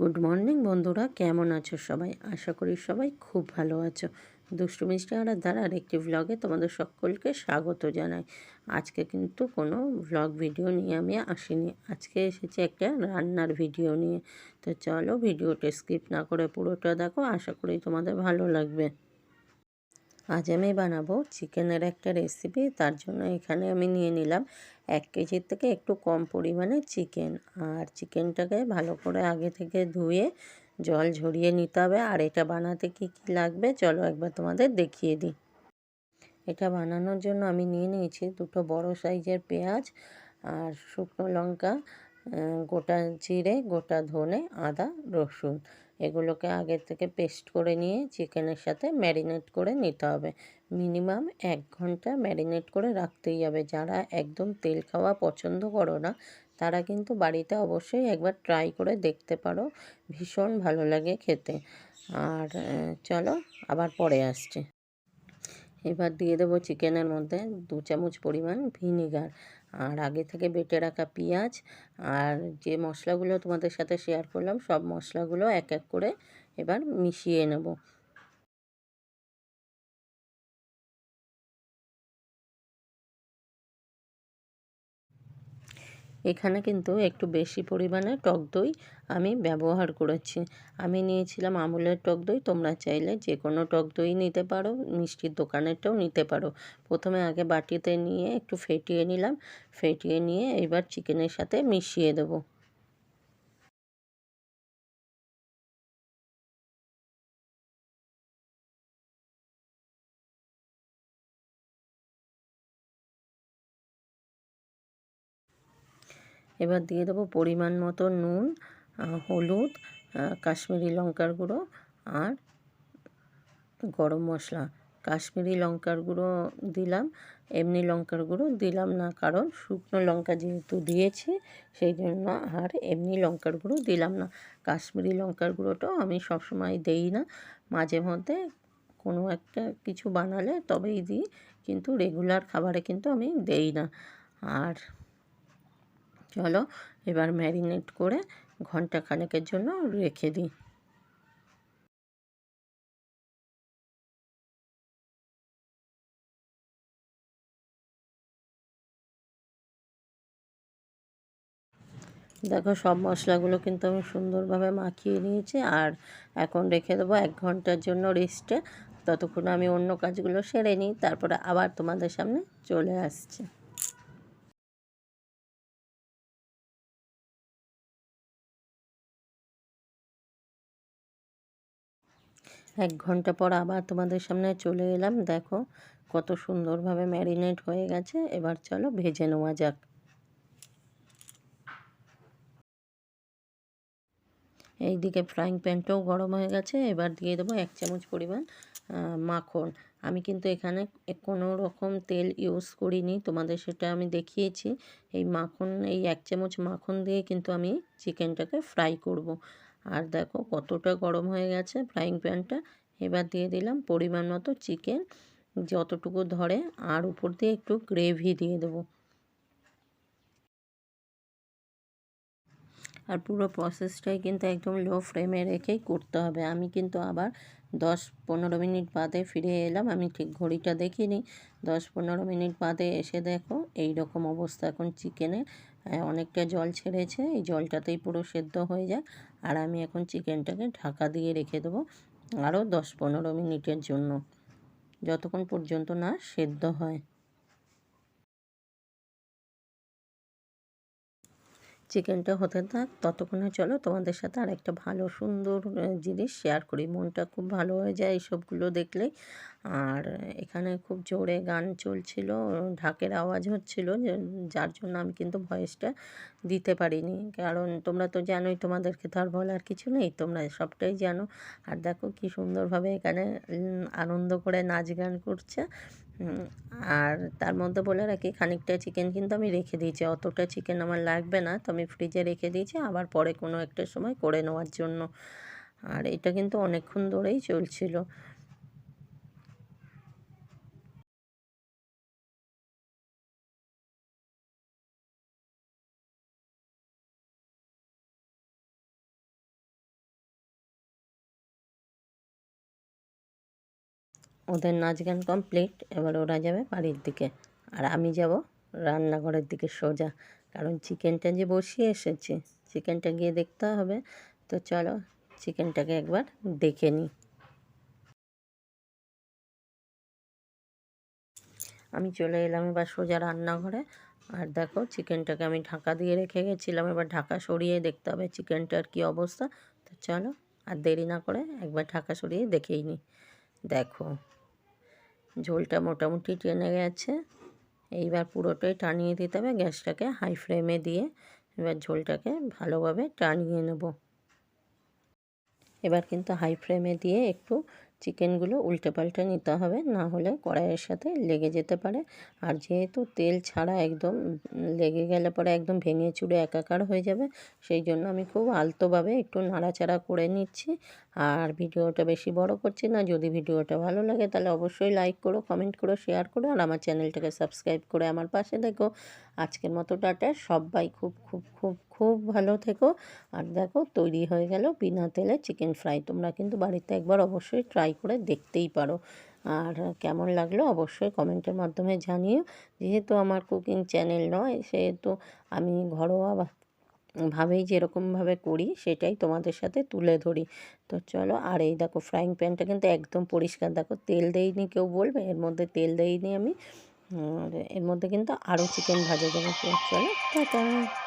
Good morning বন্ধুরা। কেমন আছো সবাই? আশা করি সবাই খুব ভালো আছো। দুষ্টু মিষ্টি আড়ার দ্বারা আরেকটি ভ্লগে তোমাদের সকলকে স্বাগত জানাই। আজকে কিন্তু কোনো ভ্লগ ভিডিও নিয়ে আমি আসিনি। আজকে এসেছি একটা রান্নার ভিডিও নিয়ে। তো চলো ভিডিওটা স্কিপ না করে পুরোটা দেখো। আশা করি তোমাদের ভালো লাগবে। আজ আমি বানাবো চিকেনের একটা রেসিপি তার জন্য এখানে আমি নিয়ে নিলাম এক কেজির থেকে একটু কম পরিমাণে চিকেন আর চিকেনটাকে ভালো করে আগে থেকে ধুয়ে জল ঝরিয়ে নিতে হবে। আর এটা বানাতে কি কি লাগবে চলো একবার তোমাদের দেখিয়ে দিই। এটা বানানোর জন্য আমি নিয়ে নিয়েছি দুটো বড় সাইজের পেঁয়াজ আর শুকনো লঙ্কা গোটা জিরে, গোটা ধনে, আদা, রসুন। এগুলোকে আগে থেকে পেস্ট করে নিয়ে চিকেনের সাথে ম্যারিনেট করে নিতে হবে। মিনিমাম এক ঘণ্টা ম্যারিনেট করে রাখতেই হবে। যারা একদম তেল খাওয়া পছন্দ করো না, তারা কিন্তু বাড়িতে অবশ্যই একবার ট্রাই করে দেখতে পারো। ভীষণ ভালো লাগে খেতে। আর চলো আবার পরে আসছে। এবার দিয়ে দেবো চিকেনের মধ্যে দু চামচ পরিমাণ ভিনিগার। আর আগে থেকে বেটে রাখা পেঁয়াজ আর যে মশলাগুলো তোমাদের সাথে শেয়ার করলাম, সব মশলাগুলো এক এক করে এবার মিশিয়ে নেব। এখানে কিন্তু একটু বেশি পরিমাণে টক দই আমি ব্যবহার করেছি। আমি নিয়েছিলাম আমুলের টক দই, তোমরা চাইলে যে কোনো টক দই নিতে পারো, মিষ্টির দোকানেরটাও নিতে পারো। প্রথমে আগে বাটিতে নিয়ে একটু ফেটিয়ে নিলাম, ফেটিয়ে নিয়ে এবার চিকেনের সাথে মিশিয়ে দেবো। এবার দিয়ে দেবো পরিমাণ মতো নুন হলুদ কাশ্মীরি লঙ্কার গুঁড়ো আর গরম মশলা। কাশ্মীরি লঙ্কার গুঁড়ো দিলাম, এমনি লঙ্কার গুঁড়ো দিলাম না, কারণ শুকনো লঙ্কা যেহেতু দিয়েছি, সেই জন্য আর এমনি লঙ্কার গুঁড়ো দিলাম না। কাশ্মীরি লঙ্কার গুঁড়োটাও আমি সবসময় দেই না, মাঝে মধ্যে কোনো একটা কিছু বানালে তবেই দিই, কিন্তু রেগুলার খাবারে কিন্তু আমি দেই না। আর চলো, এবার ম্যারিনেট করে ঘণ্টা খানেকের জন্য রেখে দিই। দেখো, সব মশলাগুলো কিন্তু আমি সুন্দরভাবে মাখিয়ে নিয়েছি আর এখন রেখে দেবো এক ঘণ্টার জন্য রেস্টে ততক্ষণ আমি অন্য কাজগুলো সেরে নিই, তারপরে আবার তোমাদের সামনে চলে আসছে। এক ঘণ্টা পর আবার তোমাদের সামনে চলে এলাম। দেখো কত সুন্দরভাবে ম্যারিনেট হয়ে গেছে। এবার চলো ভেজে নেওয়া যাক। এইদিকে ফ্রাইং প্যানটাও গরম হয়ে গেছে। এবার দিয়ে দেবো এক চামচ পরিমাণ মাখন। আমি কিন্তু এখানে কোনো রকম তেল ইউজ করিনি। তোমাদের সেটা আমি দেখিয়েছি। এই মাখন, এই এক চামচ মাখন দিয়ে কিন্তু আমি চিকেনটাকে ফ্রাই করব। আর দেখো কতটা গরম হয়ে গেছে ফ্রাইং প্যানটা এবার দিয়ে দিলাম পরিমাণ মতো চিকেন যতটুকু ধরে, আর উপর দিয়ে একটু গ্রেভি দিয়ে দেবো। আর পুরো প্রসেসটাই কিন্তু একদম লো ফ্লেমে রেখেই করতে হবে। আমি কিন্তু আবার দশ পনেরো মিনিট বাদে ফিরে এলাম। আমি ঠিক ঘড়িটা দেখিনি। দশ পনেরো মিনিট বাদে এসে দেখো এই রকম অবস্থা এখন চিকেনের অনেকটা জল ছেড়েছে। এই জলটাতেই পুরো সেদ্ধ হয়ে যায় আর আমি এখন চিকেনটাকে ঢাকা দিয়ে রেখে দেবো আরও দশ পনেরো মিনিটের জন্য। যতক্ষণ পর্যন্ত না সেদ্ধ হয়। চিকেনটা হতে থাক, ততক্ষণে চলো তোমাদের সাথে আর একটা ভালো সুন্দর জিনিস শেয়ার করি। মনটা খুব ভালো হয়ে যায় এইসবগুলো দেখলেই আর এখানে খুব জোরে গান চলছিল, ঢাকের আওয়াজ হচ্ছিল যার জন্য আমি কিন্তু ভয়েসটা দিতে পারিনি। কারণ তোমরা তো জানোই, তোমাদেরকে তো আর বলার কিছু নেই, তোমরা সবটাই জানো। আর দেখো কি সুন্দরভাবে এখানে আনন্দ করে নাচ গান করছে। আর তার মধ্যে বলে রাখি, খানিকটা চিকেন কিন্তু আমি রেখে দিয়েছি। অতটা চিকেন আমার লাগবে না, তো আমি ফ্রিজে রেখে দিয়েছি, আবার পরে কোনো একটা সময় করে নেওয়ার জন্য। আর এটা কিন্তু অনেকক্ষণ ধরেই চলছিল। ওদের নাচ গান কমপ্লিট এবার ওরা যাবে বাড়ির দিকে। আর আমি যাব রান্নাঘরের দিকে সোজা, কারণ চিকেনটা যে বসিয়ে এসেছি চিকেনটা গিয়ে দেখতে হবে। তো চলো চিকেনটাকে একবার দেখে নিই। আমি চলে এলাম এবার সোজা রান্নাঘরে। আর দেখো চিকেনটাকে আমি ঢাকা দিয়ে রেখে গেছিলাম, এবার ঢাকা সরিয়ে দেখতে হবে চিকেনটার কী অবস্থা। তো চলো আর দেরি না করে একবার ঢাকা সরিয়ে দেখেই নিই। দেখো ঝোলটা মোটামুটি টেনে গেছে। এইবার পুরোটাই টানিয়ে দিতে হবে গ্যাসটাকে হাই ফ্লেমে দিয়ে। এবার ঝোলটাকে ভালোভাবে টানিয়ে নেব। এবার কিন্তু হাই ফ্লেমে দিয়ে একটু চিকেনগুলো উল্টে পাল্টে নিতে হবে, না হলে কড়াইয়ের সাথে লেগে যেতে পারে। আর যেহেতু তেল ছাড়া একদম লেগে গেলে পরে একদম ভেঙে চুড়ে একাকার হয়ে যাবে, সেই জন্য আমি খুব আলতোভাবে একটু নাড়াচাড়া করে নিচ্ছি। আর ভিডিওটা বেশি বড় করছি না, যদি ভিডিওটা ভালো লাগে তাহলে অবশ্যই লাইক করো, কমেন্ট করো, শেয়ার করো, আর আমার চ্যানেলটাকে সাবস্ক্রাইব করে আমার পাশে দেখো। আজকের মতো টাটা, সবাই খুব খুব খুব খুব ভালো থেকো। আর দেখো, তৈরি হয়ে গেল বিনা তেলে চিকেন ফ্রাই তোমরা কিন্তু বাড়িতে একবার অবশ্যই ট্রাই করে দেখতেই পারো। আর কেমন লাগল অবশ্যই কমেন্টের মাধ্যমে জানিও। যেহেতু আমার কুকিং চ্যানেল নয়, সেহেতু আমি ঘরোয়া ভাবেই যেরকমভাবে করি, সেটাই তোমাদের সাথে তুলে ধরি। তো চলো, আর এই দেখো ফ্রাইং প্যানটা কিন্তু একদম পরিষ্কার। দেখো, তেল দেইনি কেউ বলবে, এর মধ্যে তেল দেইনি আমি। আর এর মধ্যে কিন্তু আরও চিকেন ভাজা যাবে। চলো, টাটা।